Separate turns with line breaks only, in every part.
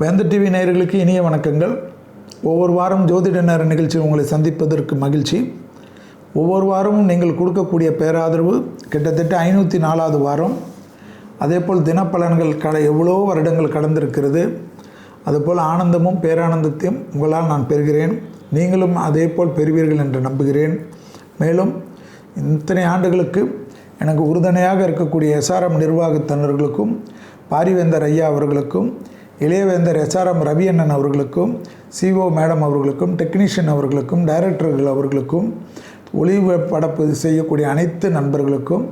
வேந்த TV நேயர்களுக்கு இனிய வணக்கங்கள். ஒவ்வொரு வாரம் ஜோதிட நேர நிகழ்ச்சியில் உங்களை சந்திப்பதற்கு மகிழ்ச்சி. ஒவ்வொரு வாரமும் நீங்கள் கொடுக்கக்கூடிய பேராதரவு கிட்டத்தட்ட ஐநூற்றி நாலாவது வாரம். அதேபோல் தினப்பலன்கள் கட எவ்வளோ வருடங்கள் கடந்திருக்கிறது. அதுபோல் ஆனந்தமும் பேரானந்தத்தையும் உங்களால் நான் பெறுகிறேன். நீங்களும் அதே போல் பெறுவீர்கள் என்று நம்புகிறேன். மேலும் இத்தனை ஆண்டுகளுக்கு எனக்கு உறுதுணையாக இருக்கக்கூடிய எஸ்ஆர்எம் நிர்வாகத்தினர்களுக்கும் பாரிவேந்தர் ஐயா அவர்களுக்கும் இளையவேந்தர் எஸ்ஆர்எம் ரவி அண்ணன் அவர்களுக்கும் சிஓ மேடம் அவர்களுக்கும் டெக்னீஷியன் அவர்களுக்கும் டைரக்டர்கள் அவர்களுக்கும் ஒளிபடப்பு செய்யக்கூடிய அனைத்து நண்பர்களுக்கும்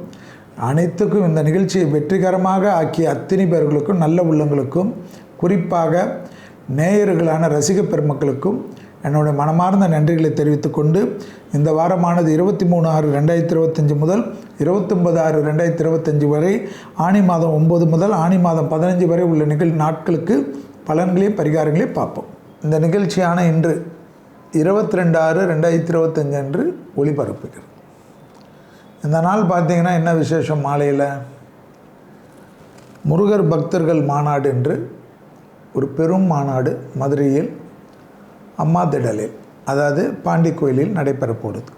அனைத்துக்கும் இந்த நிகழ்ச்சியை வெற்றிகரமாக ஆக்கிய அத்தனை பேர்களுக்கும் நல்ல உள்ளங்களுக்கும் குறிப்பாக நேயர்களான ரசிக பெருமக்களுக்கும் என்னுடைய மனமார்ந்த நன்றிகளை தெரிவித்துக்கொண்டு இந்த வாரமானது இருபத்தி மூணு ஆறு ரெண்டாயிரத்தி இருபத்தஞ்சி முதல் இருபத்தொம்பது ஆறு ரெண்டாயிரத்தி இருபத்தஞ்சி வரை ஆணி மாதம் ஒம்பது முதல் ஆணி மாதம் பதினஞ்சு வரை உள்ள நிகழ் நாட்களுக்கு பலன்களையும் பரிகாரங்களையும் பார்ப்போம். இந்த நிகழ்ச்சியான இன்று இருபத்தி ரெண்டு ஆறு ரெண்டாயிரத்தி இருபத்தஞ்சு அன்று ஒளிபரப்புகிறது. இந்த நாள் பார்த்தீங்கன்னா என்ன விசேஷம் மாலையில்? முருகர் பக்தர்கள் மாநாடு என்று ஒரு பெரும் மாநாடு மதுரையில் அம்மா திடலில் அதாவது பாண்டி கோயிலில் நடைபெறப்போடுது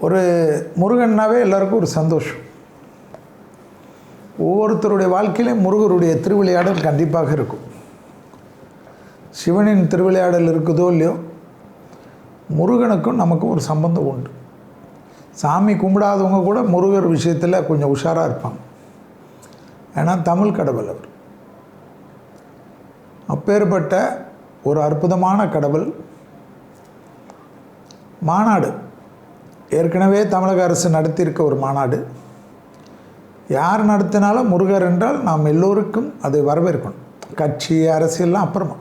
ஒரு முருகன்னாவே எல்லாருக்கும் ஒரு சந்தோஷம். ஒவ்வொருத்தருடைய வாழ்க்கையிலும் முருகருடைய திருவிளையாடல் கண்டிப்பாக இருக்கும். சிவனின் திருவிளையாடல் இருக்குதோ இல்லையோ முருகனுக்கும் நமக்கும் ஒரு சம்பந்தம் உண்டு. சாமி கும்பிடாதவங்க கூட முருகர் விஷயத்தில் கொஞ்சம் உஷாராக இருப்பாங்க. ஏன்னா தமிழ் கடவுள் அவர். அப்பேற்பட்ட ஒரு அற்புதமான கடவுள் மாநாடு. ஏற்கனவே தமிழக அரசு நடத்தியிருக்க ஒரு மாநாடு. யார் நடத்தினாலும் முருகர் என்றால் நாம் எல்லோருக்கும் அதை வரவேற்கணும். கட்சி அரசியல்லாம் அப்புறமா.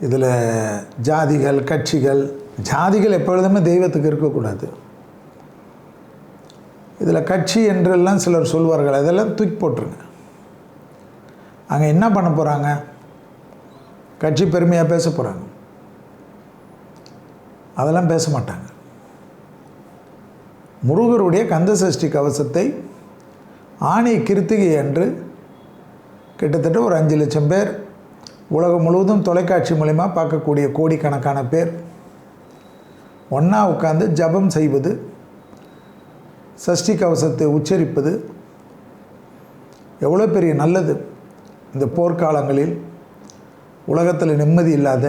இதில் ஜாதிகள் கட்சிகள் ஜாதிகள் எப்பொழுதுமே தெய்வத்துக்கு இருக்கக்கூடாது. இதில் கட்சி என்றெல்லாம் சிலர் சொல்வார்கள். அதெல்லாம் தூக்கி போட்டுருங்க. அங்கே என்ன பண்ண போகிறாங்க கட்சி பெருமையாக பேச போகிறாங்க அதெல்லாம் பேச மாட்டாங்க. முருகருடைய கந்த சஷ்டி கவசத்தை ஆணி கிருத்திகை அன்று கிட்டத்தட்ட ஒரு அஞ்சு லட்சம் பேர் உலகம் முழுவதும் தொலைக்காட்சி மூலிமா பார்க்கக்கூடிய கோடிக்கணக்கான பேர் ஒன்றா உட்காந்து ஜபம் செய்வது சஷ்டி கவசத்தை உச்சரிப்பது எவ்வளோ பெரிய நல்லது. இந்த போர்க்காலங்களில் உலகத்தில் நிம்மதி இல்லாத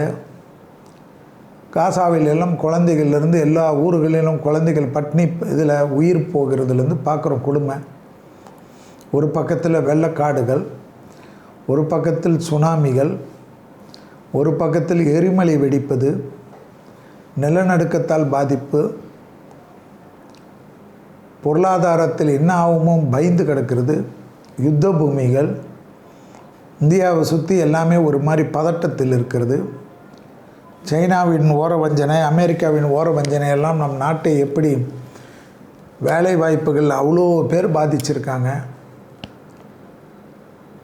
காசாவில் எல்லாம் குழந்தைகள்லேருந்து எல்லா ஊர்களிலும் குழந்தைகள் பட்னி இதில் உயிர் போகிறதுலேருந்து பார்க்குறோம் கொடுமை. ஒரு பக்கத்தில் வெள்ளக்காடுகள் ஒரு பக்கத்தில் சுனாமிகள் ஒரு பக்கத்தில் எரிமலை வெடிப்பது நிலநடுக்கத்தால் பாதிப்பு பொருளாதாரத்தில் என்ன ஆகுமோ பயந்து கிடக்கிறது யுத்த பூமிகள் இந்தியாவை சுற்றி எல்லாமே ஒரு மாதிரி பதட்டத்தில் இருக்கிறது. சைனாவின் ஓர வஞ்சனை அமெரிக்காவின் ஓர வஞ்சனை எல்லாம் நம் நாட்டை எப்படி வேலை வாய்ப்புகள் அவ்வளோ பேர் பாதிச்சிருக்காங்க.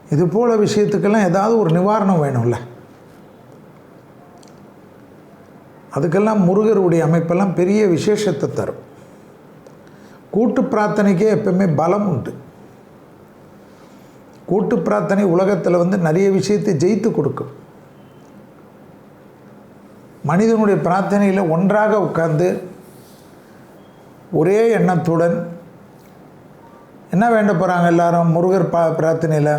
இது போல் விஷயத்துக்கெல்லாம் ஏதாவது ஒரு நிவாரணம் வேணும்ல. அதுக்கெல்லாம் முருகருடைய அமைப்பெல்லாம் பெரிய விசேஷத்தை தரும். கூட்டு பிரார்த்தனைக்கே எப்பவுமே பலம் உண்டு. கூட்டு பிரார்த்தனை உலகத்தில் வந்து நிறைய விஷயத்தை ஜெயித்து கொடுக்கும். மனிதனுடைய பிரார்த்தனையில் ஒன்றாக உட்கார்ந்து ஒரே எண்ணத்துடன் என்ன வேண்ட போகிறாங்க எல்லாரும் முருகர் பா பிரார்த்தனையில்?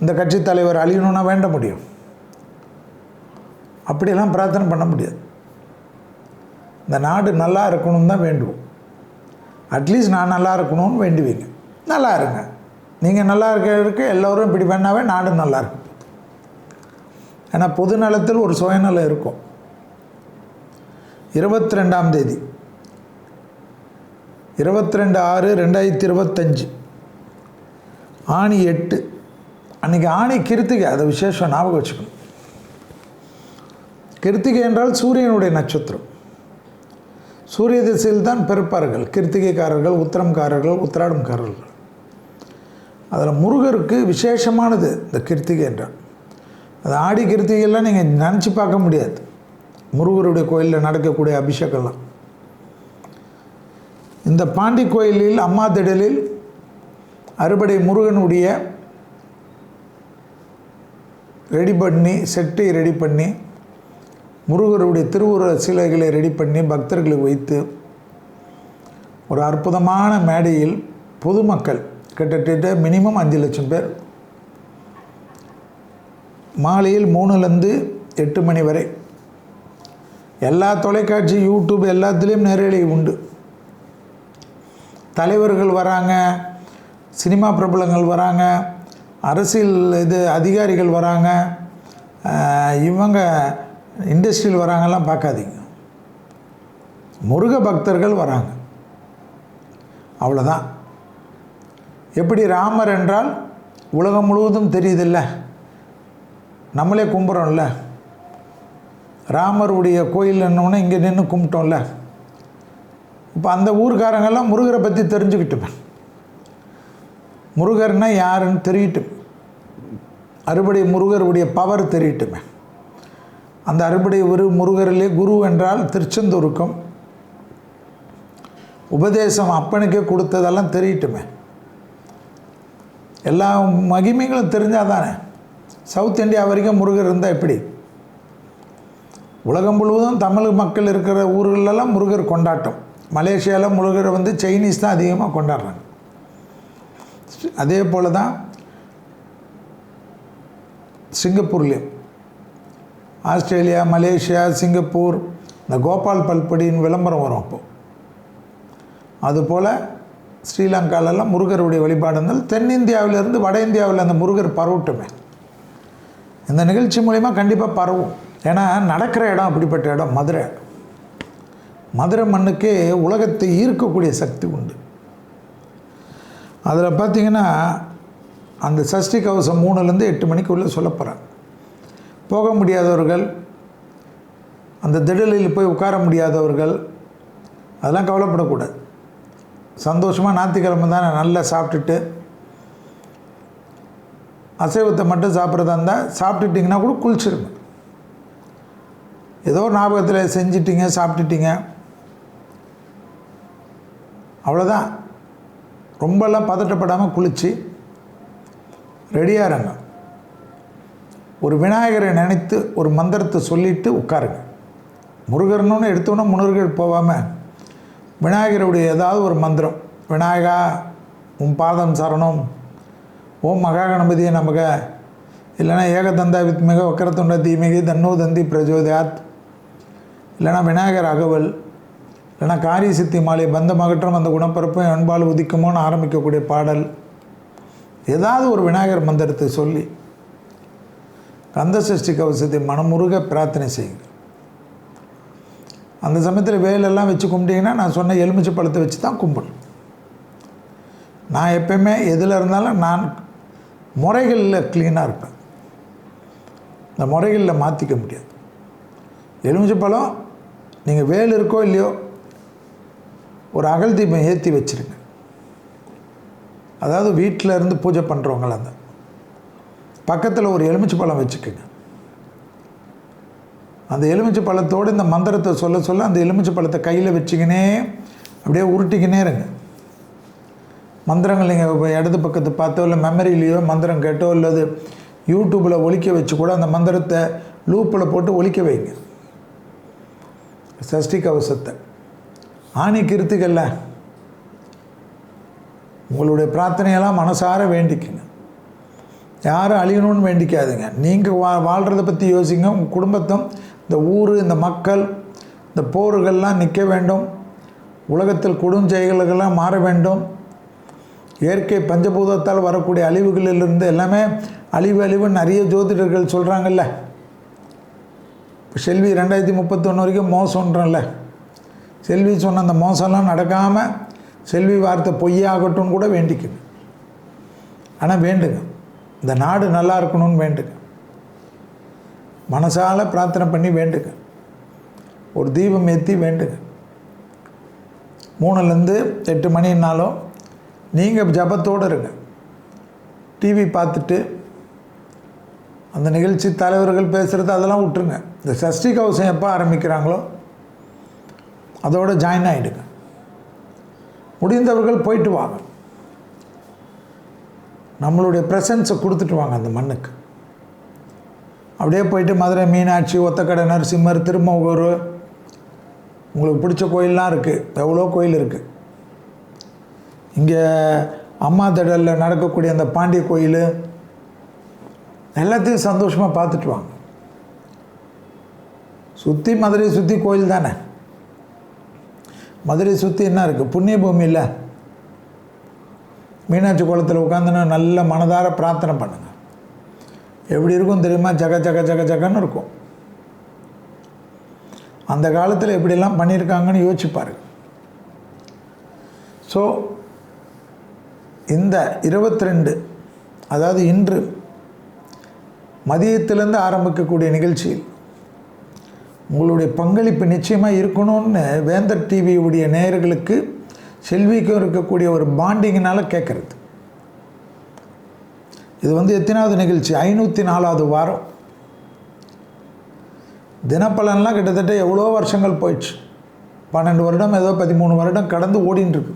இந்த கட்சி தலைவர் அழியணும்னா வேண்ட முடியும். அப்படியெல்லாம் பிரார்த்தனை பண்ண முடியாது. இந்த நாடு நல்லா இருக்கணும்னு தான் வேண்டுவோம். அட்லீஸ்ட் நான் நல்லா இருக்கணும்னு வேண்டுவீங்க. நல்லா இருங்க. நீங்கள் நல்லா இருக்கிறதுக்கு எல்லோரும் இப்படி பண்ணாவே நாடு நல்லா இருக்கும். ஏன்னா பொது நலத்தில் ஒரு சுயநலம் இருக்கும். இருபத்தி ரெண்டாம் தேதி. இருபத்தி ரெண்டு ஆறு ரெண்டாயிரத்தி இருபத்தஞ்சு. ஆணி எட்டு. அன்றைக்கி ஆணி கிருத்திகை அதை விசேஷம் ஞாபகம் வச்சுக்கணும். கிருத்திகை என்றால் சூரியனுடைய நட்சத்திரம். சூரிய திசையில் தான் பிறப்பார்கள். கிருத்திகைக்காரர்கள் உத்திரம்காரர்கள் உத்திராடம்காரர்கள். அதில் முருகருக்கு விசேஷமானது இந்த கிருத்திகை என்றால். அது ஆடி கிருத்திகையெல்லாம் நீங்கள் நினச்சி பார்க்க முடியாது. முருகருடைய கோயிலில் நடக்கக்கூடிய அபிஷேகம்லாம். இந்த பாண்டி கோயிலில் அம்மா திடலில் அறுபடை முருகனுடைய ரெடி பண்ணி செட்டை ரெடி பண்ணி முருகருடைய திருவுருவ சிலைகளை ரெடி பண்ணி பக்தர்களுக்கு வைத்து ஒரு அற்புதமான மேடையில் பொதுமக்கள் கிட்டத்தட்ட மினிமம் அஞ்சு லட்சம் பேர் மாலையில் மூணுலேருந்து எட்டு மணி வரை. எல்லா தொலைக்காட்சி யூடியூப் எல்லாத்துலேயும் நேரடி உண்டு. தலைவர்கள் வராங்க சினிமா பிரபலங்கள் வராங்க அரசியல் இது அதிகாரிகள் வராங்க இவங்க இண்டஸ்ட்ரியில் வராங்கலாம் பார்க்காதீங்க. முருக பக்தர்கள் வராங்க. அவ்வளோதான். எப்படி ராமர் என்றால் உலகம் முழுவதும் தெரியுதில்ல. நம்மளே கும்பிட்றோம்ல ராமருடைய கோயில் என்னோன்னு இங்கே நின்று கும்பிட்டோம்ல. இப்போ அந்த ஊர்க்காரங்கெல்லாம் முருகரை பற்றி தெரிஞ்சுக்கிட்டுமே. முருகர்னா யாருன்னு தெரியட்டும். அறுபடை முருகருடைய பவர் தெரியட்டுமே. அந்த அறுபடை ஒரு முருகரிலே குரு என்றால் திருச்செந்தூருக்கும். உபதேசம் அப்பனுக்கே கொடுத்ததெல்லாம் தெரியட்டுமே. எல்லா மகிமைகளும் தெரிஞ்சால் தானே சவுத் இந்தியா வரைக்கும் முருகர் இருந்தால் எப்படி? உலகம் முழுவதும் தமிழ் மக்கள் இருக்கிற ஊர்களெல்லாம் முருகர் கொண்டாட்டம். மலேசியாவில் முருகரை வந்து சைனீஸ் தான் அதிகமாக கொண்டாடுறாங்க. அதே போல் தான் சிங்கப்பூர்லேயும். ஆஸ்திரேலியா மலேசியா சிங்கப்பூர் இந்த கோபால் பல்படின்னு விளம்பரம் வரும் அப்போது அதுபோல் ஸ்ரீலங்காலெல்லாம் முருகருடைய வழிபாடுங்கள் தென்னிந்தியாவிலேருந்து வட இந்தியாவில் அந்த முருகர் பரவட்டுமே. இந்த நிகழ்ச்சி மூலிமா கண்டிப்பாக பரவும். ஏன்னா நடக்கிற இடம் அப்படிப்பட்ட இடம் மதுரை. மதுரை மண்ணுக்கு உலகத்தை ஈர்க்கக்கூடிய சக்தி உண்டு. அதில் பார்த்தீங்கன்னா அந்த சஷ்டி கவசம் மூணுலேருந்து எட்டு மணிக்குள்ளே உள்ளே போகிறேன் போக முடியாதவர்கள் அந்த திடலில் போய் உட்கார முடியாதவர்கள் அதெல்லாம் கவலைப்படக்கூடாது. சந்தோஷமாக ஞாயிற்றுக்கிழமை தானே நல்லா சாப்பிட்டுட்டு அசைவத்தை மட்டும் சாப்பிட்றதா இருந்தால் சாப்பிட்டுட்டிங்கன்னா கூட குளிச்சிருங்க. ஏதோ ஒரு ஞாபகத்தில் செஞ்சிட்டிங்க சாப்பிட்டுட்டிங்க. அவ்வளோதான் ரொம்பலாம் பதட்டப்படாமல் குளித்து ரெடியாக இருங்க. ஒரு விநாயகரை நினைத்து ஒரு மந்திரத்தை சொல்லிட்டு உட்காருங்க. முருகர்னு எடுத்தோன்னே முருகர் போகாமல் விநாயகருடைய ஏதாவது ஒரு மந்திரம் விநாயகா உன் பாதம் சரணம் ஓம் மகா கணபதியை நமக. இல்லைனா ஏகதந்தா வித்மிக வக்கரத்துண்ட தீமிகை தன்னோ தந்தி பிரஜோதயாத். இல்லைனா விநாயகர் அகவல். இல்லைனா காரிய சித்தி மாலை பந்தம் அகற்றம் அந்த குணப்பரப்பும் அன்பால் உதிக்குமோன்னு ஆரம்பிக்கக்கூடிய பாடல். ஏதாவது ஒரு விநாயகர் மந்திரத்தை சொல்லி கந்த சஷ்டி கவசத்தை மனமுருக பிரார்த்தனை செய்யுங்க. அந்த சமயத்தில் வேலெல்லாம் வச்சு கும்பிட்டிங்கன்னா நான் சொன்ன எலுமிச்சை பழத்தை வச்சு தான் கும்பிடணும். நான் எப்பயுமே எதில் இருந்தாலும் நான் முறைகளில் க்ளீனாக இருப்பேன். இந்த முறைகளில் மாற்றிக்க முடியாது. எலுமிச்சை பழம் நீங்கள் வேல் இருக்கோ இல்லையோ ஒரு அகல் தீபம் ஏற்றி வச்சுருங்க. அதாவது வீட்டில் இருந்து பூஜை பண்ணுறவங்கள அந்த பக்கத்தில் ஒரு எலுமிச்சை பழம் வச்சுக்கோங்க. அந்த எலுமிச்சை பழத்தோடு இந்த மந்திரத்தை சொல்ல சொல்ல அந்த எலுமிச்சை பழத்தை கையில் வச்சுக்கினே அப்படியே உருட்டிக்கினே இருங்க. மந்திரங்கள் நீங்கள் இடது பக்கத்தை பார்த்தோ இல்லை மெமரியிலையோ மந்திரம் கேட்டோ இல்லது யூடியூப்பில் ஒழிக்க வச்சு கூட அந்த மந்திரத்தை லூப்பில் போட்டு ஒழிக்க வைங்க. சஷ்டி கவசத்தை. ஆணி கிருத்துக்கல்ல உங்களுடைய பிரார்த்தனையெல்லாம் மனசார வேண்டிக்குங்க. யாரும் அழியணும்னு வேண்டிக்காதுங்க. நீங்கள் வா வாழ்கிறத பற்றி யோசிங்க. உங்கள் குடும்பத்தும் இந்த ஊர் இந்த மக்கள் இந்த போர்கள்லாம் நிற்க வேண்டும். உலகத்தில் கொடுஞ்செயல்களெல்லாம் மாற வேண்டும். இயற்கை பஞ்சபூதத்தால் வரக்கூடிய அழிவுகளிலிருந்து எல்லாமே அழிவு அழிவுன்னு நிறைய ஜோதிடர்கள் சொல்கிறாங்கல்ல செல்வி ரெண்டாயிரத்தி முப்பத்தொன்று வரைக்கும் மோசம்ன்றல செல்வி சொன்ன அந்த மோசம்லாம் நடக்காமல் செல்வி வார்த்தை பொய்யாகட்டும் கூட வேண்டிக்கு ஆனால் வேண்டுங்க. இந்த நாடு நல்லா இருக்கணும்னு வேண்டுங்க. மனசால் பிரார்த்தனை பண்ணி வேண்டுங்க. ஒரு தீபம் ஏற்றி வேண்டுங்க. மூணுலேருந்து எட்டு மணினாலும் நீங்கள் ஜபத்தோடு இருங்க. டிவி பார்த்துட்டு அந்த நிகழ்ச்சி தலைவர்கள் பேசுகிறது அதெல்லாம் விட்டுருங்க. இந்த சஷ்டி கவசம் எப்போ ஆரம்பிக்கிறாங்களோ அதோடு ஜாயின் ஆகிடுங்க முடிந்தவர்கள் போயிட்டு வாங்க. நம்மளுடைய ப்ரெசன்ஸை கொடுத்துட்டு வாங்க அந்த மண்ணுக்கு. அப்படியே போயிட்டு மதுரை மீனாட்சி ஒத்தக்கடை நரசிம்மர் திருமூகூர் உங்களுக்கு பிடிச்ச கோயிலெலாம் இருக்குது எவ்வளோ கோயில் இருக்குது இங்கே அம்மா திடலில் நடக்கக்கூடிய அந்த பாண்டிய கோயில் எல்லாத்தையும் சந்தோஷமாக பார்த்துட்டு வாங்க. சுற்றி மதுரை சுற்றி கோயில் தானே? மதுரை சுற்றி என்ன இருக்குது புண்ணிய பூமி இல்லை. மீனாட்சி குளத்தில் உட்காந்துன்னா நல்ல மனதார பிரார்த்தனை பண்ணுங்க. எப்படி இருக்கும் தெரியுமா? ஜக ஜக ஜக ஜகன்னு இருக்கும். அந்த காலத்தில் எப்படிலாம் பண்ணியிருக்காங்கன்னு யோசிச்சு ஸோ இந்த இருபத்தி ரெண்டு அதாவது இன்று மதியத்திலேருந்து ஆரம்பிக்கக்கூடிய நிகழ்ச்சியில் உங்களுடைய பங்களிப்பு நிச்சயமாக இருக்கணும்னு வேந்தர் டிவியுடைய நேயர்களுக்கு செல்விக்கும் இருக்கக்கூடிய ஒரு பாண்டிங்கினால் கேட்குறது. இது வந்து எத்தனாவது நிகழ்ச்சி ஐநூற்றி நாலாவது வாரம். தினப்பலன்லாம் கிட்டத்தட்ட எவ்வளோ வருஷங்கள் போயிடுச்சு. பன்னெண்டு வருடம் ஏதோ பதிமூணு வருடம் கடந்து ஓடின்னு இருக்கு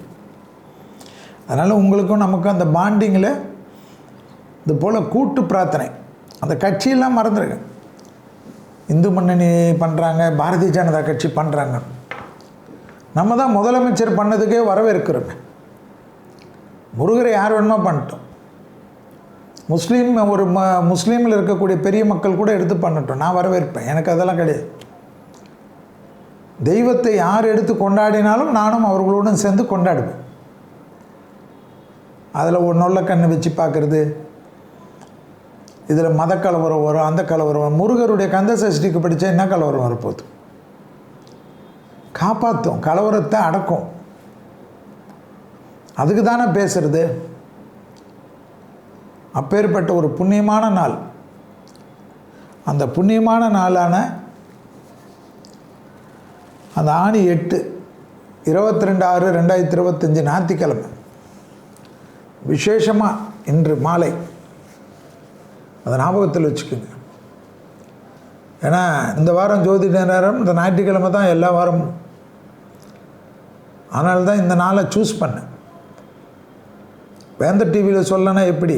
அதனால் உங்களுக்கும் நமக்கும் அந்த பாண்டிங்கில் இது போல் கூட்டு பிரார்த்தனை. அந்த கட்சியெல்லாம் மறந்துடுங்க இந்து முன்னணி பண்ணுறாங்க பாரதிய ஜனதா கட்சி பண்ணுறாங்க நம்ம தான் முதலமைச்சர் பண்ணதுக்கே வரவேற்கிறோமே. முருகரை யார் வேணுமோ பண்ணிட்டோம். முஸ்லீம் ஒரு ம முஸ்லீமில் இருக்கக்கூடிய பெரிய மக்கள் கூட எடுத்து பண்ணட்டும். நான் வரவேற்பேன். எனக்கு அதெல்லாம் கிடையாது. தெய்வத்தை யார் எடுத்து கொண்டாடினாலும் நானும் அவர்களுடன் சேர்ந்து கொண்டாடுவேன். அதில் ஒரு நொல்ல கண்ணு வச்சு பார்க்குறது. இதில் மத கலவரம் வரும் அந்த கலவரம் வரும். முருகருடைய கந்த சஷ்டிக்கு படித்தா என்ன கலவரம் வரப்போகுது? காப்பாற்றும் கலவரத்தை அடக்கும். அதுக்கு தானே பேசுறது? அப்பேற்பட்ட ஒரு புண்ணியமான நாள். அந்த புண்ணியமான நாளான அந்த ஆணி எட்டு இருபத்தி ரெண்டு ஆறு ரெண்டாயிரத்தி இருபத்தஞ்சி ஞாயிற்றுக்கிழமை. விசேஷமாக இன்று மாலை. அதை ஞாபகத்தில் வச்சுக்கோங்க. ஏன்னா இந்த வாரம் ஜோதிட நேரம் இந்த ஞாயிற்றுக்கிழமை தான் எல்லா வாரமும். அதனால தான் இந்த நாளை சூஸ் பண்ணேன். வேந்த டிவியில் சொல்லனா எப்படி?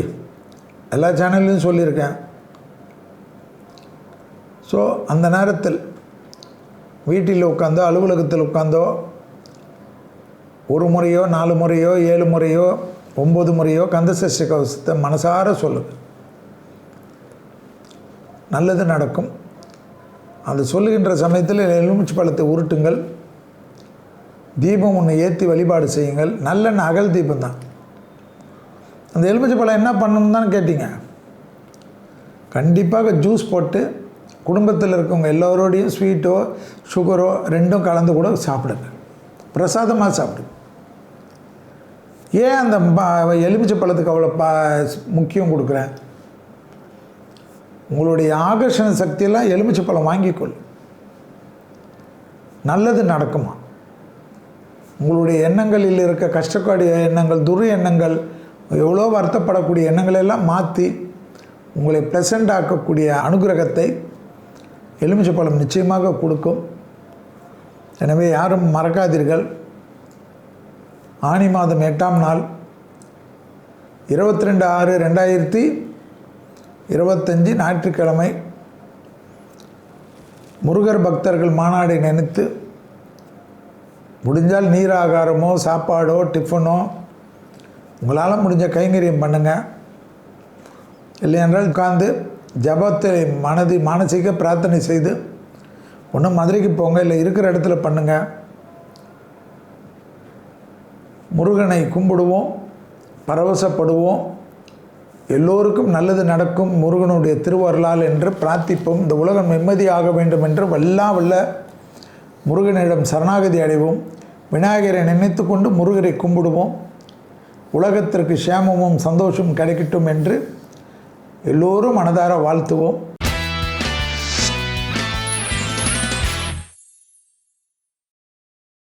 எல்லா சேனல்லையும் சொல்லியிருக்கேன். ஸோ அந்த நேரத்தில் வீட்டில் உட்காந்தோ அலுவலகத்தில் உட்காந்தோ ஒரு முறையோ நாலு முறையோ ஏழு முறையோ ஒம்பது முறையோ கந்தசஷ்டி கவசத்தை மனசார சொல்லுங்கள் நல்லது நடக்கும். அது சொல்லுகின்ற சமயத்தில் எலுமிச்சு பழத்தை உருட்டுங்கள். தீபம் ஒன்று ஏற்றி வழிபாடு செய்யுங்கள். நல்ல அகல் தீபம் தான். அந்த எலுமிச்சை பழம் என்ன பண்ணணும் தான் கேட்டீங்க. கண்டிப்பாக ஜூஸ் போட்டு குடும்பத்தில் இருக்கவங்க எல்லோரோடையும் ஸ்வீட்டோ சுகரோ ரெண்டும் கலந்து கூட சாப்பிடுங்க. பிரசாதமாக சாப்பிடுங்க. ஏன் அந்த ப- எலுமிச்சை பழத்துக்கு அவ்வளோ ப முக்கியம் கொடுக்குறேன்? உங்களுடைய ஆகர்ஷண சக்தியெல்லாம் எலுமிச்சை பழம் வாங்கிக்கொள். நல்லது நடக்குமா? உங்களுடைய எண்ணங்களில் இருக்க கஷ்டக்கூடிய எண்ணங்கள் துரு எண்ணங்கள் எவ்வளோ வருத்தப்படக்கூடிய எண்ணங்களை எல்லாம் மாற்றி உங்களை ப்ளசண்ட் ஆக்கக்கூடிய அனுகிரகத்தை எலுமிச்சை பழம் நிச்சயமாக கொடுக்கும். எனவே யாரும் மறக்காதீர்கள். ஆனி மாதம் எட்டாம் நாள் இருபத்தி ரெண்டு ஆறு ரெண்டாயிரத்தி இருபத்தஞ்சி ஞாயிற்றுக்கிழமை முருகர் பக்தர்கள் மாநாடை நினைத்து முடிஞ்சால் நீர் ஆகாரமோ சாப்பாடோ டிஃபனோ உங்களால் முடிஞ்ச கைங்கரியம் பண்ணுங்கள் இல்லையென்றால் உட்கார்ந்து ஜபத்தை மனதி மானசீக பிரார்த்தனை செய்து ஒன்றும் மதுரைக்கு போங்க இல்லை இருக்கிற இடத்துல பண்ணுங்கள் முருகனை கும்பிடுவோம் பரவசப்படுவோம். எல்லோருக்கும் நல்லது நடக்கும் முருகனுடைய திருவருளால் என்று பிரார்த்திப்போம். இந்த உலகம் நிம்மதியாக வேண்டும் என்று வல்லா வல்ல முருகனிடம் சரணாகதி அடைவோம். விநாயகரை நினைத்து கொண்டு முருகரை கும்பிடுவோம். உலகத்திற்கு சேமமும் சந்தோஷமும் கிடைக்கட்டும் என்று எல்லோரும் மனதார வாழ்த்துவோம்.